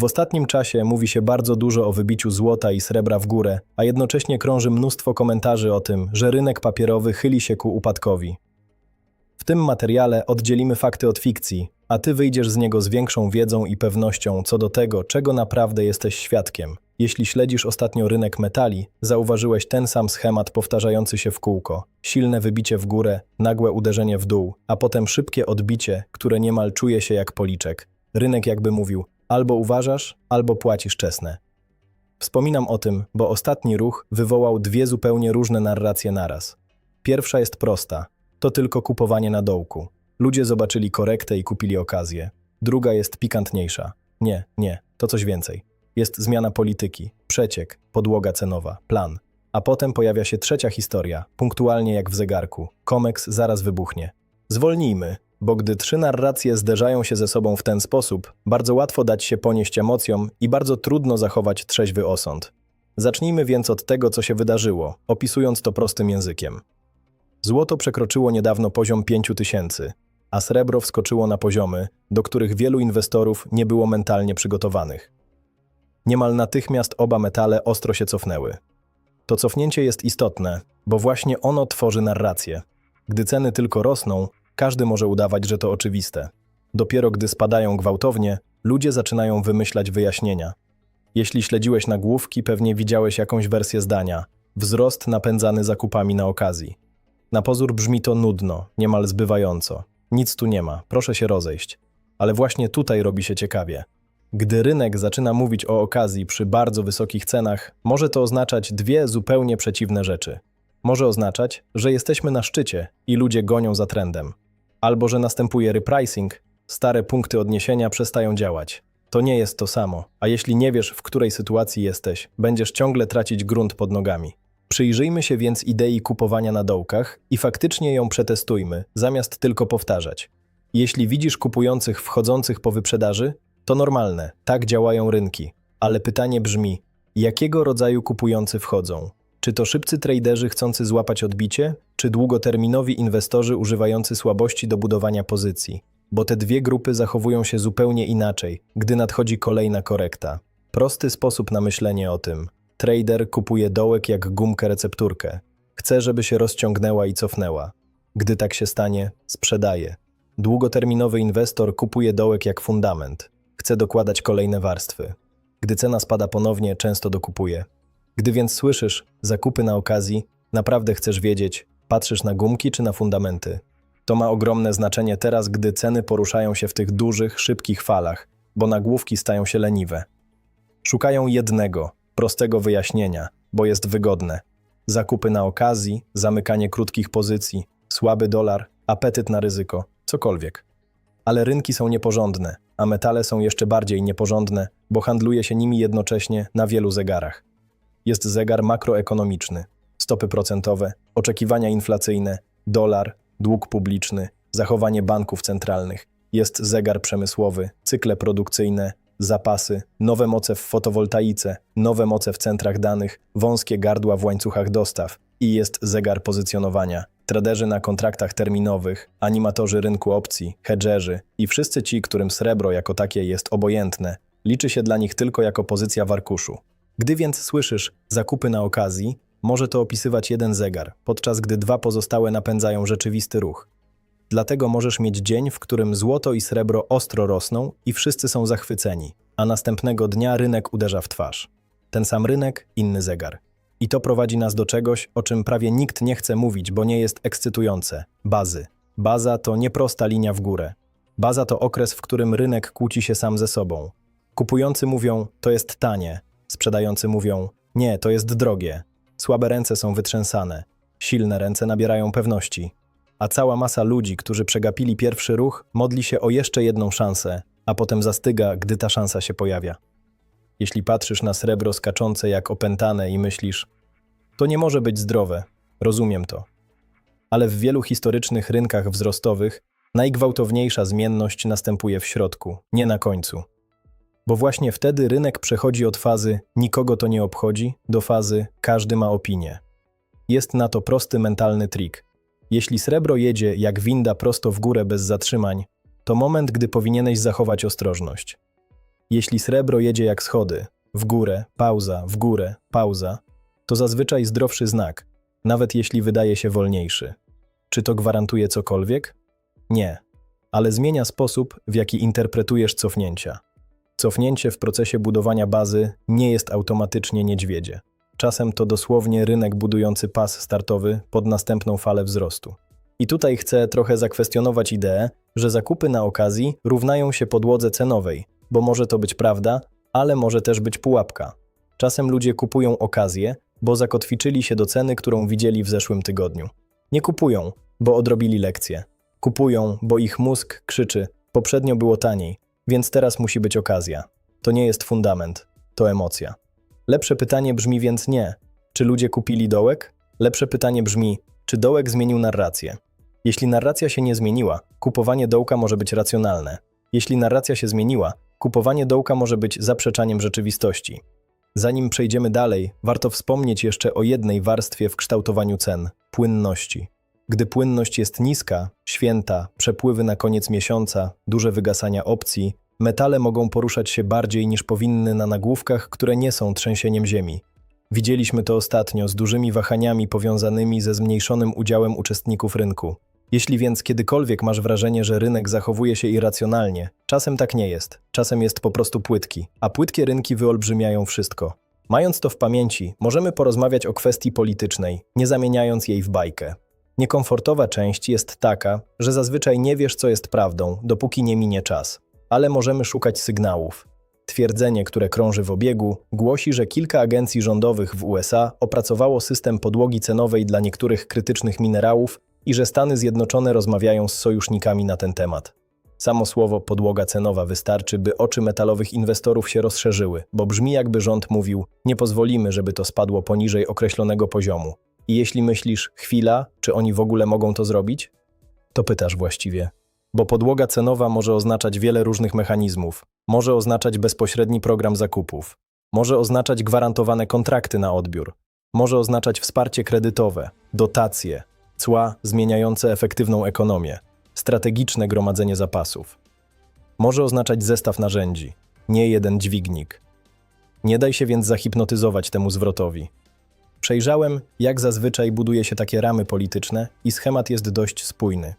W ostatnim czasie mówi się bardzo dużo o wybiciu złota i srebra w górę, a jednocześnie krąży mnóstwo komentarzy o tym, że rynek papierowy chyli się ku upadkowi. W tym materiale oddzielimy fakty od fikcji, a ty wyjdziesz z niego z większą wiedzą i pewnością co do tego, czego naprawdę jesteś świadkiem. Jeśli śledzisz ostatnio rynek metali, zauważyłeś ten sam schemat powtarzający się w kółko. Silne wybicie w górę, nagłe uderzenie w dół, a potem szybkie odbicie, które niemal czuje się jak policzek. Rynek jakby mówił, albo uważasz, albo płacisz czesne. Wspominam o tym, bo ostatni ruch wywołał dwie zupełnie różne narracje naraz. Pierwsza jest prosta. To tylko kupowanie na dołku. Ludzie zobaczyli korektę i kupili okazję. Druga jest pikantniejsza. Nie, nie, to coś więcej. Jest zmiana polityki, przeciek, podłoga cenowa, plan. A potem pojawia się trzecia historia, punktualnie jak w zegarku. Komeks zaraz wybuchnie. Zwolnijmy, bo gdy trzy narracje zderzają się ze sobą w ten sposób, bardzo łatwo dać się ponieść emocjom i bardzo trudno zachować trzeźwy osąd. Zacznijmy więc od tego, co się wydarzyło, opisując to prostym językiem. Złoto przekroczyło niedawno poziom 5000, a srebro wskoczyło na poziomy, do których wielu inwestorów nie było mentalnie przygotowanych. Niemal natychmiast oba metale ostro się cofnęły. To cofnięcie jest istotne, bo właśnie ono tworzy narrację. Gdy ceny tylko rosną, każdy może udawać, że to oczywiste. Dopiero gdy spadają gwałtownie, ludzie zaczynają wymyślać wyjaśnienia. Jeśli śledziłeś nagłówki, pewnie widziałeś jakąś wersję zdania. Wzrost napędzany zakupami na okazji. Na pozór brzmi to nudno, niemal zbywająco. Nic tu nie ma, proszę się rozejść. Ale właśnie tutaj robi się ciekawie. Gdy rynek zaczyna mówić o okazji przy bardzo wysokich cenach, może to oznaczać dwie zupełnie przeciwne rzeczy. Może oznaczać, że jesteśmy na szczycie i ludzie gonią za trendem, albo że następuje repricing, stare punkty odniesienia przestają działać. To nie jest to samo, a jeśli nie wiesz, w której sytuacji jesteś, będziesz ciągle tracić grunt pod nogami. Przyjrzyjmy się więc idei kupowania na dołkach i faktycznie ją przetestujmy, zamiast tylko powtarzać. Jeśli widzisz kupujących wchodzących po wyprzedaży, to normalne, tak działają rynki. Ale pytanie brzmi, jakiego rodzaju kupujący wchodzą? Czy to szybcy traderzy chcący złapać odbicie, czy długoterminowi inwestorzy używający słabości do budowania pozycji? Bo te dwie grupy zachowują się zupełnie inaczej, gdy nadchodzi kolejna korekta. Prosty sposób na myślenie o tym. Trader kupuje dołek jak gumkę recepturkę. Chce, żeby się rozciągnęła i cofnęła. Gdy tak się stanie, sprzedaje. Długoterminowy inwestor kupuje dołek jak fundament. Chce dokładać kolejne warstwy. Gdy cena spada ponownie, często dokupuje. Gdy więc słyszysz zakupy na okazji, naprawdę chcesz wiedzieć, patrzysz na gumki czy na fundamenty. To ma ogromne znaczenie teraz, gdy ceny poruszają się w tych dużych, szybkich falach, bo nagłówki stają się leniwe. Szukają jednego, prostego wyjaśnienia, bo jest wygodne. Zakupy na okazji, zamykanie krótkich pozycji, słaby dolar, apetyt na ryzyko, cokolwiek. Ale rynki są nieporządne, a metale są jeszcze bardziej nieporządne, bo handluje się nimi jednocześnie na wielu zegarach. Jest zegar makroekonomiczny, stopy procentowe, oczekiwania inflacyjne, dolar, dług publiczny, zachowanie banków centralnych. Jest zegar przemysłowy, cykle produkcyjne, zapasy, nowe moce w fotowoltaice, nowe moce w centrach danych, wąskie gardła w łańcuchach dostaw i jest zegar pozycjonowania. Traderzy na kontraktach terminowych, animatorzy rynku opcji, hedgerzy i wszyscy ci, którym srebro jako takie jest obojętne, liczy się dla nich tylko jako pozycja w arkuszu. Gdy więc słyszysz zakupy na okazji, może to opisywać jeden zegar, podczas gdy dwa pozostałe napędzają rzeczywisty ruch. Dlatego możesz mieć dzień, w którym złoto i srebro ostro rosną i wszyscy są zachwyceni, a następnego dnia rynek uderza w twarz. Ten sam rynek, inny zegar. I to prowadzi nas do czegoś, o czym prawie nikt nie chce mówić, bo nie jest ekscytujące bazy. Baza to nieprosta linia w górę. Baza to okres, w którym rynek kłóci się sam ze sobą. Kupujący mówią, to jest tanie, sprzedający mówią, nie, to jest drogie. Słabe ręce są wytrzęsane, silne ręce nabierają pewności. A cała masa ludzi, którzy przegapili pierwszy ruch, modli się o jeszcze jedną szansę, a potem zastyga, gdy ta szansa się pojawia. Jeśli patrzysz na srebro skaczące jak opętane i myślisz, to nie może być zdrowe, rozumiem to. Ale w wielu historycznych rynkach wzrostowych najgwałtowniejsza zmienność następuje w środku, nie na końcu. Bo właśnie wtedy rynek przechodzi od fazy nikogo to nie obchodzi do fazy każdy ma opinię. Jest na to prosty mentalny trik. Jeśli srebro jedzie jak winda prosto w górę bez zatrzymań, to moment, gdy powinieneś zachować ostrożność. Jeśli srebro jedzie jak schody, w górę, pauza, w górę, pauza, to zazwyczaj zdrowszy znak, nawet jeśli wydaje się wolniejszy. Czy to gwarantuje cokolwiek? Nie, ale zmienia sposób, w jaki interpretujesz cofnięcia. Cofnięcie w procesie budowania bazy nie jest automatycznie niedźwiedzie. Czasem to dosłownie rynek budujący pas startowy pod następną falę wzrostu. I tutaj chcę trochę zakwestionować ideę, że zakupy na okazji równają się podłodze cenowej, bo może to być prawda, ale może też być pułapka. Czasem ludzie kupują okazję, bo zakotwiczyli się do ceny, którą widzieli w zeszłym tygodniu. Nie kupują, bo odrobili lekcję. Kupują, bo ich mózg krzyczy: poprzednio było taniej, więc teraz musi być okazja. To nie jest fundament, to emocja. Lepsze pytanie brzmi więc nie. Czy ludzie kupili dołek? Lepsze pytanie brzmi, czy dołek zmienił narrację? Jeśli narracja się nie zmieniła, kupowanie dołka może być racjonalne. Jeśli narracja się zmieniła, kupowanie dołka może być zaprzeczaniem rzeczywistości. Zanim przejdziemy dalej, warto wspomnieć jeszcze o jednej warstwie w kształtowaniu cen płynności. Gdy płynność jest niska, święta, przepływy na koniec miesiąca, duże wygasania opcji, metale mogą poruszać się bardziej niż powinny na nagłówkach, które nie są trzęsieniem ziemi. Widzieliśmy to ostatnio z dużymi wahaniami powiązanymi ze zmniejszonym udziałem uczestników rynku. Jeśli więc kiedykolwiek masz wrażenie, że rynek zachowuje się irracjonalnie, czasem tak nie jest. Czasem jest po prostu płytki, a płytkie rynki wyolbrzymiają wszystko. Mając to w pamięci, możemy porozmawiać o kwestii politycznej, nie zamieniając jej w bajkę. Niekomfortowa część jest taka, że zazwyczaj nie wiesz, co jest prawdą, dopóki nie minie czas. Ale możemy szukać sygnałów. Twierdzenie, które krąży w obiegu, głosi, że kilka agencji rządowych w USA opracowało system podłogi cenowej dla niektórych krytycznych minerałów i że Stany Zjednoczone rozmawiają z sojusznikami na ten temat. Samo słowo podłoga cenowa wystarczy, by oczy metalowych inwestorów się rozszerzyły, bo brzmi jakby rząd mówił: Nie pozwolimy, żeby to spadło poniżej określonego poziomu. I jeśli myślisz, chwila, czy oni w ogóle mogą to zrobić? To pytasz właściwie. Bo podłoga cenowa może oznaczać wiele różnych mechanizmów. Może oznaczać bezpośredni program zakupów. Może oznaczać gwarantowane kontrakty na odbiór. Może oznaczać wsparcie kredytowe, dotacje, cła zmieniające efektywną ekonomię, strategiczne gromadzenie zapasów. Może oznaczać zestaw narzędzi, nie jeden dźwignik. Nie daj się więc zahipnotyzować temu zwrotowi. Przejrzałem, jak zazwyczaj buduje się takie ramy polityczne i schemat jest dość spójny.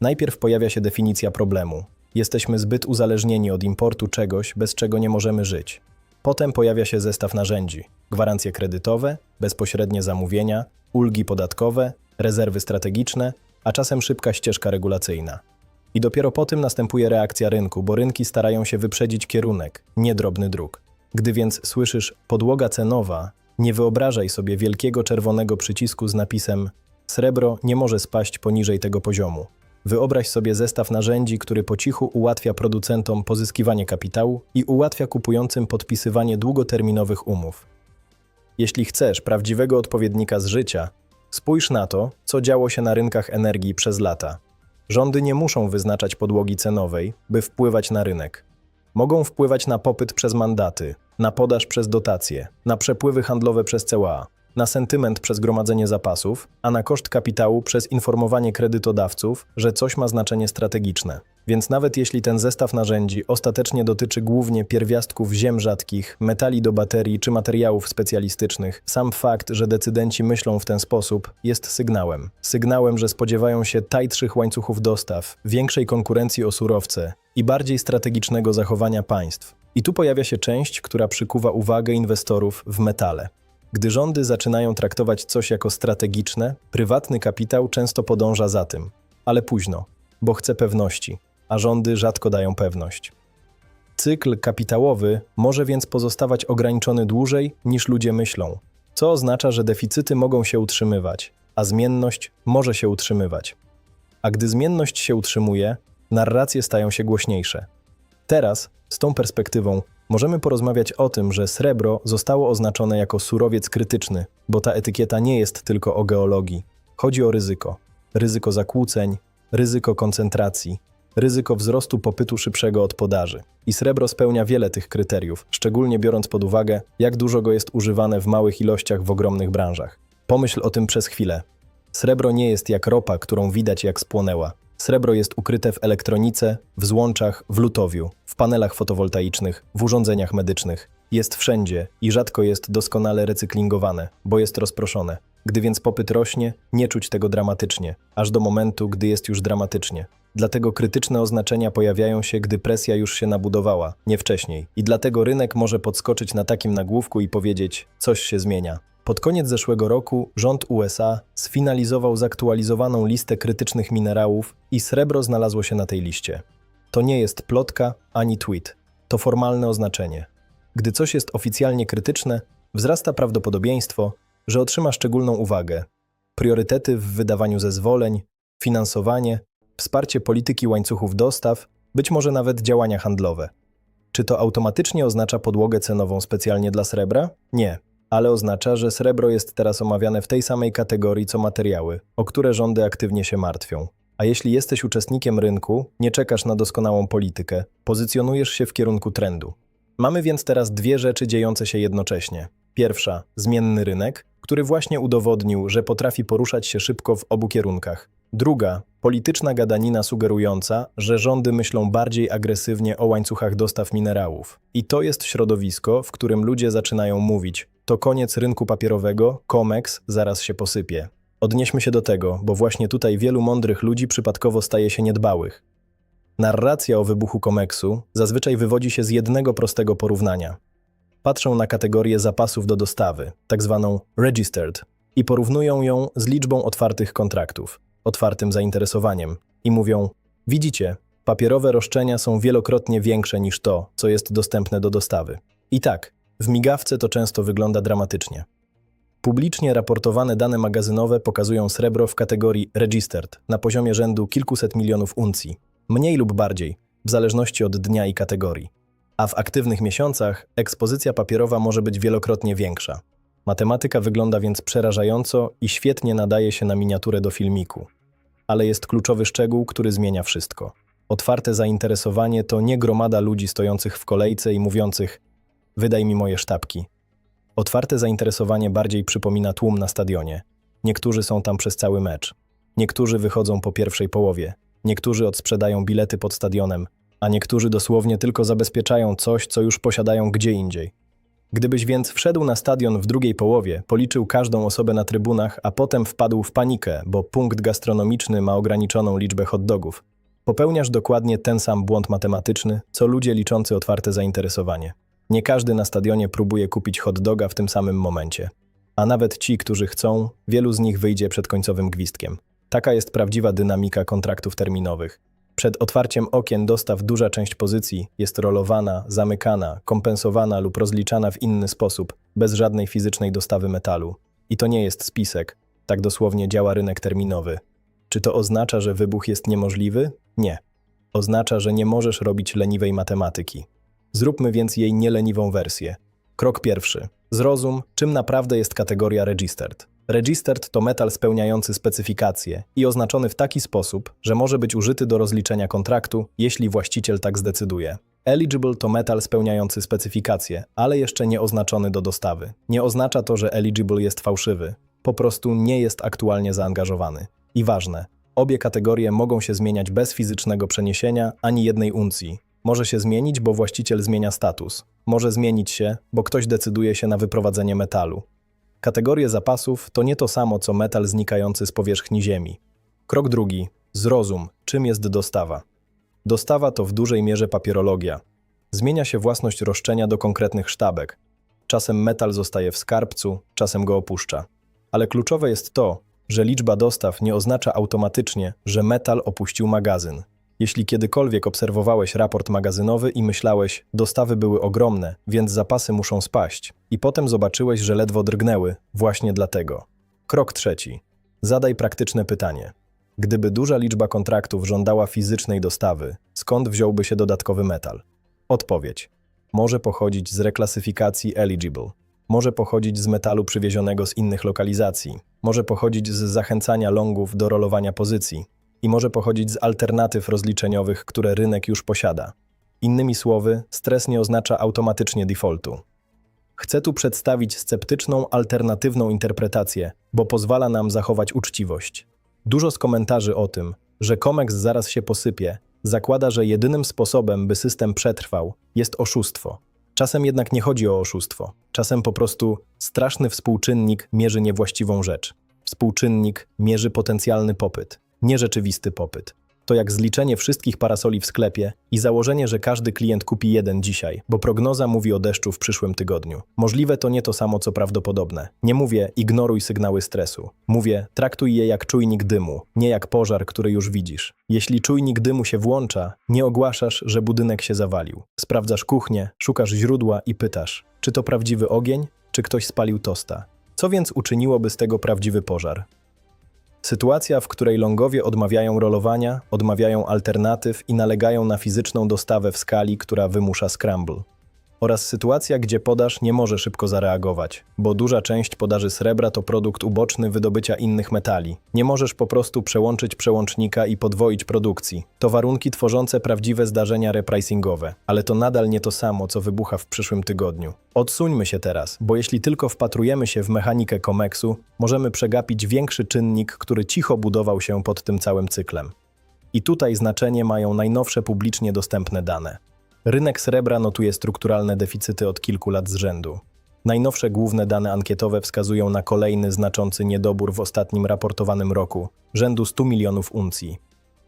Najpierw pojawia się definicja problemu. Jesteśmy zbyt uzależnieni od importu czegoś, bez czego nie możemy żyć. Potem pojawia się zestaw narzędzi: gwarancje kredytowe, bezpośrednie zamówienia, ulgi podatkowe, rezerwy strategiczne, a czasem szybka ścieżka regulacyjna. I dopiero po tym następuje reakcja rynku, bo rynki starają się wyprzedzić kierunek, nie drobny dróg. Gdy więc słyszysz podłoga cenowa, nie wyobrażaj sobie wielkiego czerwonego przycisku z napisem Srebro nie może spaść poniżej tego poziomu. Wyobraź sobie zestaw narzędzi, który po cichu ułatwia producentom pozyskiwanie kapitału i ułatwia kupującym podpisywanie długoterminowych umów. Jeśli chcesz prawdziwego odpowiednika z życia, spójrz na to, co działo się na rynkach energii przez lata. Rządy nie muszą wyznaczać podłogi cenowej, by wpływać na rynek. Mogą wpływać na popyt przez mandaty, na podaż przez dotacje, na przepływy handlowe przez CEA, na sentyment przez gromadzenie zapasów, a na koszt kapitału przez informowanie kredytodawców, że coś ma znaczenie strategiczne. Więc nawet jeśli ten zestaw narzędzi ostatecznie dotyczy głównie pierwiastków ziem rzadkich, metali do baterii czy materiałów specjalistycznych, sam fakt, że decydenci myślą w ten sposób, jest sygnałem. Sygnałem, że spodziewają się tajtszych łańcuchów dostaw, większej konkurencji o surowce i bardziej strategicznego zachowania państw. I tu pojawia się część, która przykuwa uwagę inwestorów w metale. Gdy rządy zaczynają traktować coś jako strategiczne, prywatny kapitał często podąża za tym, ale późno, bo chce pewności, a rządy rzadko dają pewność. Cykl kapitałowy może więc pozostawać ograniczony dłużej niż ludzie myślą, co oznacza, że deficyty mogą się utrzymywać, a zmienność może się utrzymywać. A gdy zmienność się utrzymuje, narracje stają się głośniejsze. Teraz, z tą perspektywą, możemy porozmawiać o tym, że srebro zostało oznaczone jako surowiec krytyczny, bo ta etykieta nie jest tylko o geologii. Chodzi o ryzyko. Ryzyko zakłóceń, ryzyko koncentracji, ryzyko wzrostu popytu szybszego od podaży. I srebro spełnia wiele tych kryteriów, szczególnie biorąc pod uwagę, jak dużo go jest używane w małych ilościach w ogromnych branżach. Pomyśl o tym przez chwilę. Srebro nie jest jak ropa, którą widać jak spłonęła. Srebro jest ukryte w elektronice, w złączach, w lutowiu, w panelach fotowoltaicznych, w urządzeniach medycznych. Jest wszędzie i rzadko jest doskonale recyklingowane, bo jest rozproszone. Gdy więc popyt rośnie, nie czuć tego dramatycznie, aż do momentu, gdy jest już dramatycznie. Dlatego krytyczne oznaczenia pojawiają się, gdy presja już się nabudowała, nie wcześniej. I dlatego rynek może podskoczyć na takim nagłówku i powiedzieć: coś się zmienia. Pod koniec zeszłego roku rząd USA sfinalizował zaktualizowaną listę krytycznych minerałów i srebro znalazło się na tej liście. To nie jest plotka ani tweet, to formalne oznaczenie. Gdy coś jest oficjalnie krytyczne, wzrasta prawdopodobieństwo, że otrzyma szczególną uwagę. Priorytety w wydawaniu zezwoleń, finansowanie, wsparcie polityki łańcuchów dostaw, być może nawet działania handlowe. Czy to automatycznie oznacza podłogę cenową specjalnie dla srebra? Nie, ale oznacza, że srebro jest teraz omawiane w tej samej kategorii co materiały, o które rządy aktywnie się martwią. A jeśli jesteś uczestnikiem rynku, nie czekasz na doskonałą politykę, pozycjonujesz się w kierunku trendu. Mamy więc teraz dwie rzeczy dziejące się jednocześnie. Pierwsza, zmienny rynek, który właśnie udowodnił, że potrafi poruszać się szybko w obu kierunkach. Druga, polityczna gadanina sugerująca, że rządy myślą bardziej agresywnie o łańcuchach dostaw minerałów. I to jest środowisko, w którym ludzie zaczynają mówić: to koniec rynku papierowego, COMEX zaraz się posypie. Odnieśmy się do tego, bo właśnie tutaj wielu mądrych ludzi przypadkowo staje się niedbałych. Narracja o wybuchu COMEXu zazwyczaj wywodzi się z jednego prostego porównania. Patrzą na kategorię zapasów do dostawy, tak zwaną registered, i porównują ją z liczbą otwartych kontraktów, otwartym zainteresowaniem, i mówią: Widzicie, papierowe roszczenia są wielokrotnie większe niż to, co jest dostępne do dostawy. I tak, w migawce to często wygląda dramatycznie. Publicznie raportowane dane magazynowe pokazują srebro w kategorii registered na poziomie rzędu kilkuset milionów uncji, mniej lub bardziej, w zależności od dnia i kategorii. A w aktywnych miesiącach ekspozycja papierowa może być wielokrotnie większa. Matematyka wygląda więc przerażająco i świetnie nadaje się na miniaturę do filmiku. Ale jest kluczowy szczegół, który zmienia wszystko. Otwarte zainteresowanie to nie gromada ludzi stojących w kolejce i mówiących: Wydaj mi moje sztabki. Otwarte zainteresowanie bardziej przypomina tłum na stadionie. Niektórzy są tam przez cały mecz. Niektórzy wychodzą po pierwszej połowie. Niektórzy odsprzedają bilety pod stadionem, a niektórzy dosłownie tylko zabezpieczają coś, co już posiadają gdzie indziej. Gdybyś więc wszedł na stadion w drugiej połowie, policzył każdą osobę na trybunach, a potem wpadł w panikę, bo punkt gastronomiczny ma ograniczoną liczbę hot dogów, popełniasz dokładnie ten sam błąd matematyczny, co ludzie liczący otwarte zainteresowanie. Nie każdy na stadionie próbuje kupić hot doga w tym samym momencie. A nawet ci, którzy chcą, wielu z nich wyjdzie przed końcowym gwizdkiem. Taka jest prawdziwa dynamika kontraktów terminowych. Przed otwarciem okien dostaw duża część pozycji jest rolowana, zamykana, kompensowana lub rozliczana w inny sposób, bez żadnej fizycznej dostawy metalu. I to nie jest spisek, tak dosłownie działa rynek terminowy. Czy to oznacza, że wybuch jest niemożliwy? Nie. Oznacza, że nie możesz robić leniwej matematyki. Zróbmy więc jej nieleniwą wersję. Krok pierwszy. Zrozum, czym naprawdę jest kategoria registered. Registered to metal spełniający specyfikacje i oznaczony w taki sposób, że może być użyty do rozliczenia kontraktu, jeśli właściciel tak zdecyduje. Eligible to metal spełniający specyfikacje, ale jeszcze nie oznaczony do dostawy. Nie oznacza to, że eligible jest fałszywy. Po prostu nie jest aktualnie zaangażowany. I ważne, obie kategorie mogą się zmieniać bez fizycznego przeniesienia ani jednej uncji. Może się zmienić, bo właściciel zmienia status. Może zmienić się, bo ktoś decyduje się na wyprowadzenie metalu. Kategorie zapasów to nie to samo, co metal znikający z powierzchni Ziemi. Krok drugi. Zrozum, czym jest dostawa. Dostawa to w dużej mierze papierologia. Zmienia się własność roszczenia do konkretnych sztabek. Czasem metal zostaje w skarbcu, czasem go opuszcza. Ale kluczowe jest to, że liczba dostaw nie oznacza automatycznie, że metal opuścił magazyn. Jeśli kiedykolwiek obserwowałeś raport magazynowy i myślałeś, dostawy były ogromne, więc zapasy muszą spaść, i potem zobaczyłeś, że ledwo drgnęły, właśnie dlatego. Krok trzeci. Zadaj praktyczne pytanie. Gdyby duża liczba kontraktów żądała fizycznej dostawy, skąd wziąłby się dodatkowy metal? Odpowiedź. Może pochodzić z reklasyfikacji eligible. Może pochodzić z metalu przywiezionego z innych lokalizacji. Może pochodzić z zachęcania longów do rolowania pozycji i może pochodzić z alternatyw rozliczeniowych, które rynek już posiada. Innymi słowy, stres nie oznacza automatycznie defaultu. Chcę tu przedstawić sceptyczną, alternatywną interpretację, bo pozwala nam zachować uczciwość. Dużo z komentarzy o tym, że Comex zaraz się posypie, zakłada, że jedynym sposobem, by system przetrwał, jest oszustwo. Czasem jednak nie chodzi o oszustwo. Czasem po prostu straszny współczynnik mierzy niewłaściwą rzecz. Współczynnik mierzy potencjalny popyt, nierzeczywisty popyt. To jak zliczenie wszystkich parasoli w sklepie i założenie, że każdy klient kupi jeden dzisiaj, bo prognoza mówi o deszczu w przyszłym tygodniu. Możliwe to nie to samo, co prawdopodobne. Nie mówię ignoruj sygnały stresu. Mówię traktuj je jak czujnik dymu, nie jak pożar, który już widzisz. Jeśli czujnik dymu się włącza, nie ogłaszasz, że budynek się zawalił. Sprawdzasz kuchnię, szukasz źródła i pytasz, czy to prawdziwy ogień, czy ktoś spalił tosta. Co więc uczyniłoby z tego prawdziwy pożar? Sytuacja, w której longowie odmawiają rolowania, odmawiają alternatyw i nalegają na fizyczną dostawę w skali, która wymusza scramble. Oraz sytuacja, gdzie podaż nie może szybko zareagować, bo duża część podaży srebra to produkt uboczny wydobycia innych metali. Nie możesz po prostu przełączyć przełącznika i podwoić produkcji. To warunki tworzące prawdziwe zdarzenia repricingowe, ale to nadal nie to samo, co wybucha w przyszłym tygodniu. Odsuńmy się teraz, bo jeśli tylko wpatrujemy się w mechanikę komeksu, możemy przegapić większy czynnik, który cicho budował się pod tym całym cyklem. I tutaj znaczenie mają najnowsze publicznie dostępne dane. Rynek srebra notuje strukturalne deficyty od kilku lat z rzędu. Najnowsze główne dane ankietowe wskazują na kolejny znaczący niedobór w ostatnim raportowanym roku rzędu 100 milionów uncji.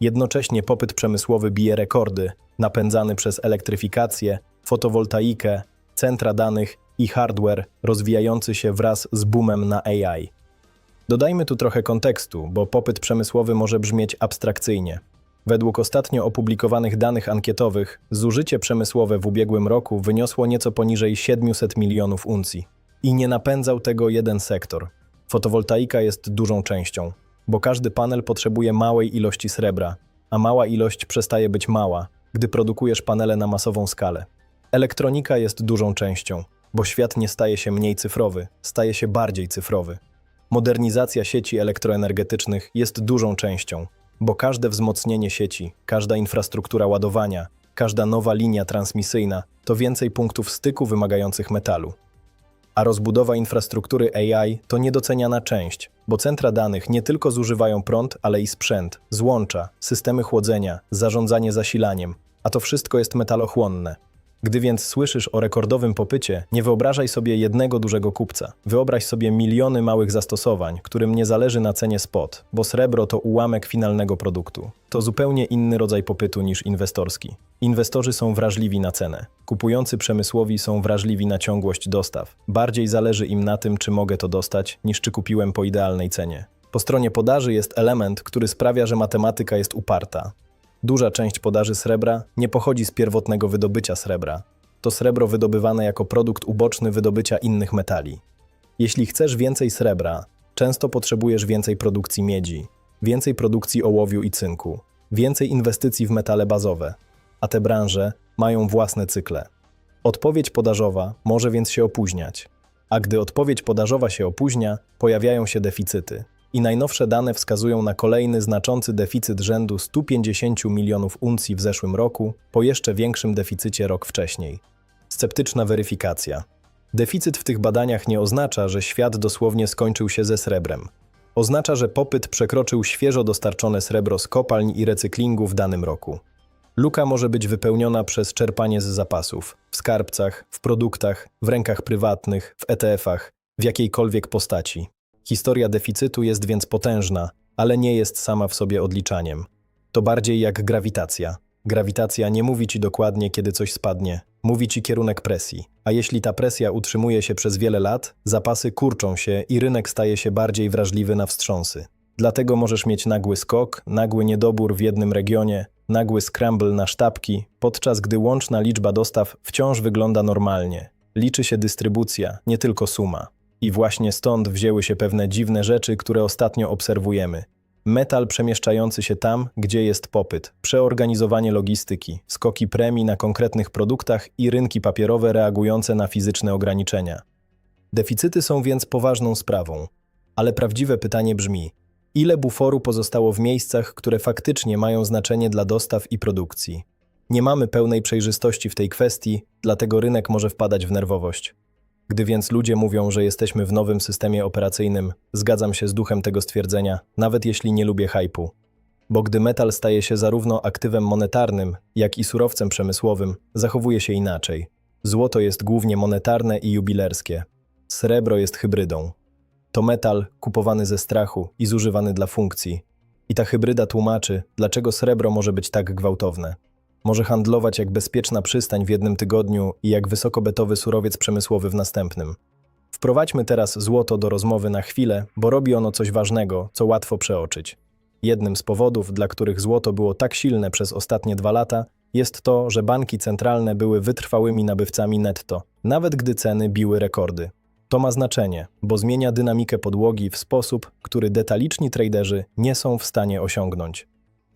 Jednocześnie popyt przemysłowy bije rekordy, napędzany przez elektryfikację, fotowoltaikę, centra danych i hardware rozwijający się wraz z boomem na AI. Dodajmy tu trochę kontekstu, bo popyt przemysłowy może brzmieć abstrakcyjnie. Według ostatnio opublikowanych danych ankietowych, zużycie przemysłowe w ubiegłym roku wyniosło nieco poniżej 700 milionów uncji. I nie napędzał tego jeden sektor. Fotowoltaika jest dużą częścią, bo każdy panel potrzebuje małej ilości srebra, a mała ilość przestaje być mała, gdy produkujesz panele na masową skalę. Elektronika jest dużą częścią, bo świat nie staje się mniej cyfrowy, staje się bardziej cyfrowy. Modernizacja sieci elektroenergetycznych jest dużą częścią, bo każde wzmocnienie sieci, każda infrastruktura ładowania, każda nowa linia transmisyjna to więcej punktów styku wymagających metalu. A rozbudowa infrastruktury AI to niedoceniana część, bo centra danych nie tylko zużywają prąd, ale i sprzęt, złącza, systemy chłodzenia, zarządzanie zasilaniem, a to wszystko jest metalochłonne. Gdy więc słyszysz o rekordowym popycie, nie wyobrażaj sobie jednego dużego kupca. Wyobraź sobie miliony małych zastosowań, którym nie zależy na cenie spot, bo srebro to ułamek finalnego produktu. To zupełnie inny rodzaj popytu niż inwestorski. Inwestorzy są wrażliwi na cenę. Kupujący przemysłowi są wrażliwi na ciągłość dostaw. Bardziej zależy im na tym, czy mogę to dostać, niż czy kupiłem po idealnej cenie. Po stronie podaży jest element, który sprawia, że matematyka jest uparta. Duża część podaży srebra nie pochodzi z pierwotnego wydobycia srebra. To srebro wydobywane jako produkt uboczny wydobycia innych metali. Jeśli chcesz więcej srebra, często potrzebujesz więcej produkcji miedzi, więcej produkcji ołowiu i cynku, więcej inwestycji w metale bazowe, a te branże mają własne cykle. Odpowiedź podażowa może więc się opóźniać, a gdy odpowiedź podażowa się opóźnia, pojawiają się deficyty i najnowsze dane wskazują na kolejny znaczący deficyt rzędu 150 milionów uncji w zeszłym roku, po jeszcze większym deficycie rok wcześniej. Sceptyczna weryfikacja. Deficyt w tych badaniach nie oznacza, że świat dosłownie skończył się ze srebrem. Oznacza, że popyt przekroczył świeżo dostarczone srebro z kopalń i recyklingu w danym roku. Luka może być wypełniona przez czerpanie z zapasów, w skarbcach, w produktach, w rękach prywatnych, w ETF-ach, w jakiejkolwiek postaci. Historia deficytu jest więc potężna, ale nie jest sama w sobie odliczaniem. To bardziej jak grawitacja. Grawitacja nie mówi ci dokładnie, kiedy coś spadnie, mówi ci kierunek presji. A jeśli ta presja utrzymuje się przez wiele lat, zapasy kurczą się i rynek staje się bardziej wrażliwy na wstrząsy. Dlatego możesz mieć nagły skok, nagły niedobór w jednym regionie, nagły scramble na sztabki, podczas gdy łączna liczba dostaw wciąż wygląda normalnie. Liczy się dystrybucja, nie tylko suma. I właśnie stąd wzięły się pewne dziwne rzeczy, które ostatnio obserwujemy. Metal przemieszczający się tam, gdzie jest popyt, przeorganizowanie logistyki, skoki premii na konkretnych produktach i rynki papierowe reagujące na fizyczne ograniczenia. Deficyty są więc poważną sprawą, ale prawdziwe pytanie brzmi: ile buforu pozostało w miejscach, które faktycznie mają znaczenie dla dostaw i produkcji? Nie mamy pełnej przejrzystości w tej kwestii, dlatego rynek może wpadać w nerwowość. Gdy więc ludzie mówią, że jesteśmy w nowym systemie operacyjnym, zgadzam się z duchem tego stwierdzenia, nawet jeśli nie lubię hypu. bo gdy metal staje się zarówno aktywem monetarnym, jak i surowcem przemysłowym, zachowuje się inaczej. Złoto jest głównie monetarne i jubilerskie. Srebro jest hybrydą. To metal kupowany ze strachu i zużywany dla funkcji. I ta hybryda tłumaczy, dlaczego srebro może być tak gwałtowne. Może handlować jak bezpieczna przystań w jednym tygodniu i jak wysokobetowy surowiec przemysłowy w następnym. Wprowadźmy teraz złoto do rozmowy na chwilę, bo robi ono coś ważnego, co łatwo przeoczyć. Jednym z powodów, dla których złoto było tak silne przez ostatnie dwa lata, jest to, że banki centralne były wytrwałymi nabywcami netto, nawet gdy ceny biły rekordy. To ma znaczenie, bo zmienia dynamikę podłogi w sposób, który detaliczni traderzy nie są w stanie osiągnąć.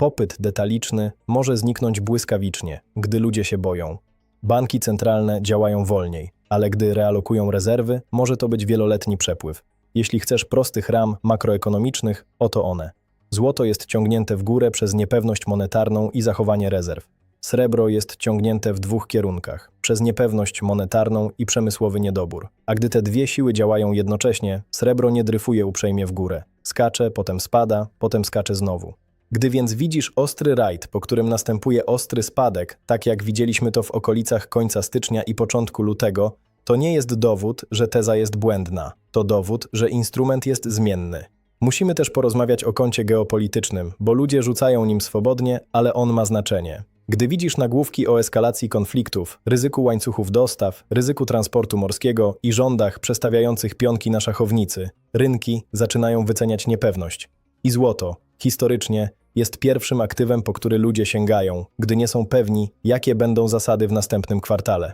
Popyt detaliczny może zniknąć błyskawicznie, gdy ludzie się boją. Banki centralne działają wolniej, ale gdy realokują rezerwy, może to być wieloletni przepływ. Jeśli chcesz prostych ram makroekonomicznych, oto one. Złoto jest ciągnięte w górę przez niepewność monetarną i zachowanie rezerw. Srebro jest ciągnięte w dwóch kierunkach przez niepewność monetarną i przemysłowy niedobór. A gdy te dwie siły działają jednocześnie, srebro nie dryfuje uprzejmie w górę. Skacze, potem spada, potem skacze znowu. Gdy więc widzisz ostry rajd, po którym następuje ostry spadek, tak jak widzieliśmy to w okolicach końca stycznia i początku lutego, to nie jest dowód, że teza jest błędna. To dowód, że instrument jest zmienny. Musimy też porozmawiać o kącie geopolitycznym, bo ludzie rzucają nim swobodnie, ale on ma znaczenie. Gdy widzisz nagłówki o eskalacji konfliktów, ryzyku łańcuchów dostaw, ryzyku transportu morskiego i rządach przestawiających pionki na szachownicy, rynki zaczynają wyceniać niepewność. I złoto, historycznie, jest pierwszym aktywem, po który ludzie sięgają, gdy nie są pewni, jakie będą zasady w następnym kwartale.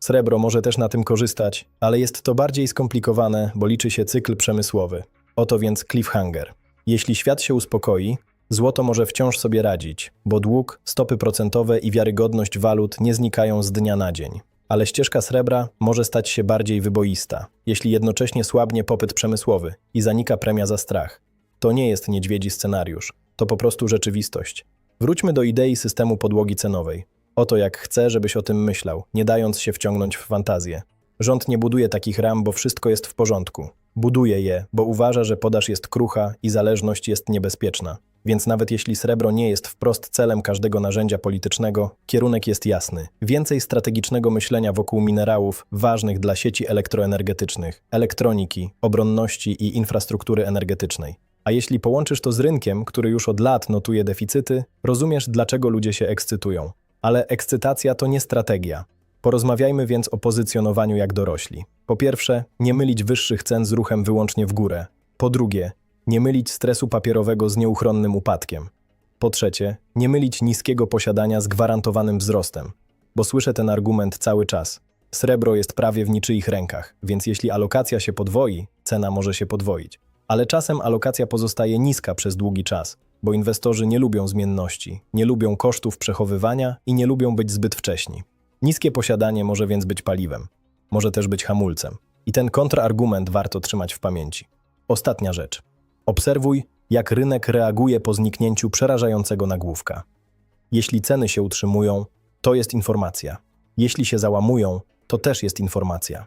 Srebro może też na tym korzystać, ale jest to bardziej skomplikowane, bo liczy się cykl przemysłowy. Oto więc cliffhanger. Jeśli świat się uspokoi, złoto może wciąż sobie radzić, bo dług, stopy procentowe i wiarygodność walut nie znikają z dnia na dzień. Ale ścieżka srebra może stać się bardziej wyboista, jeśli jednocześnie słabnie popyt przemysłowy i zanika premia za strach. To nie jest niedźwiedzi scenariusz, to po prostu rzeczywistość. Wróćmy do idei systemu podłogi cenowej. Oto jak chcę, żebyś o tym myślał, nie dając się wciągnąć w fantazję. Rząd nie buduje takich ram, bo wszystko jest w porządku. Buduje je, bo uważa, że podaż jest krucha i zależność jest niebezpieczna. Więc nawet jeśli srebro nie jest wprost celem każdego narzędzia politycznego, kierunek jest jasny. Więcej strategicznego myślenia wokół minerałów ważnych dla sieci elektroenergetycznych, elektroniki, obronności i infrastruktury energetycznej. A jeśli połączysz to z rynkiem, który już od lat notuje deficyty, rozumiesz, dlaczego ludzie się ekscytują. Ale ekscytacja to nie strategia. Porozmawiajmy więc o pozycjonowaniu jak dorośli. Po pierwsze, nie mylić wyższych cen z ruchem wyłącznie w górę. Po drugie, nie mylić stresu papierowego z nieuchronnym upadkiem. Po trzecie, nie mylić niskiego posiadania z gwarantowanym wzrostem. Bo słyszę ten argument cały czas. Srebro jest prawie w niczyich rękach, więc jeśli alokacja się podwoi, cena może się podwoić. Ale czasem alokacja pozostaje niska przez długi czas, bo inwestorzy nie lubią zmienności, nie lubią kosztów przechowywania i nie lubią być zbyt wcześni. Niskie posiadanie może więc być paliwem, może też być hamulcem. I ten kontrargument warto trzymać w pamięci. Ostatnia rzecz. Obserwuj, jak rynek reaguje po zniknięciu przerażającego nagłówka. Jeśli ceny się utrzymują, to jest informacja. Jeśli się załamują, to też jest informacja.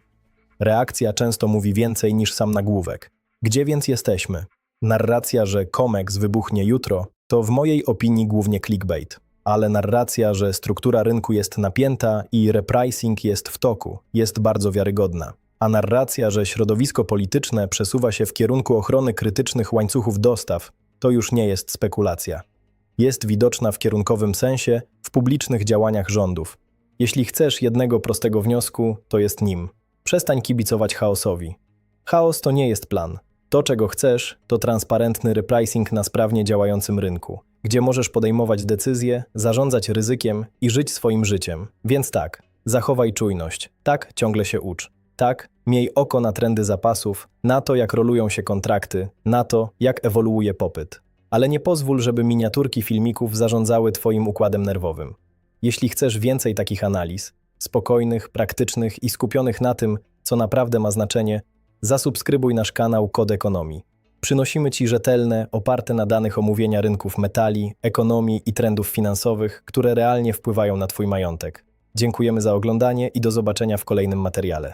Reakcja często mówi więcej niż sam nagłówek. Gdzie więc jesteśmy? Narracja, że Comex wybuchnie jutro, to w mojej opinii głównie clickbait. Ale narracja, że struktura rynku jest napięta i repricing jest w toku, jest bardzo wiarygodna. A narracja, że środowisko polityczne przesuwa się w kierunku ochrony krytycznych łańcuchów dostaw, to już nie jest spekulacja. Jest widoczna w kierunkowym sensie w publicznych działaniach rządów. Jeśli chcesz jednego prostego wniosku, to jest nim. Przestań kibicować chaosowi. Chaos to nie jest plan. To, czego chcesz, to transparentny repricing na sprawnie działającym rynku, gdzie możesz podejmować decyzje, zarządzać ryzykiem i żyć swoim życiem. Więc tak, zachowaj czujność. Tak, ciągle się ucz. Tak, miej oko na trendy zapasów, na to, jak rolują się kontrakty, na to, jak ewoluuje popyt. Ale nie pozwól, żeby miniaturki filmików zarządzały Twoim układem nerwowym. Jeśli chcesz więcej takich analiz, spokojnych, praktycznych i skupionych na tym, co naprawdę ma znaczenie, zasubskrybuj nasz kanał Kod Ekonomii. Przynosimy Ci rzetelne, oparte na danych omówienia rynków metali, ekonomii i trendów finansowych, które realnie wpływają na Twój majątek. Dziękujemy za oglądanie i do zobaczenia w kolejnym materiale.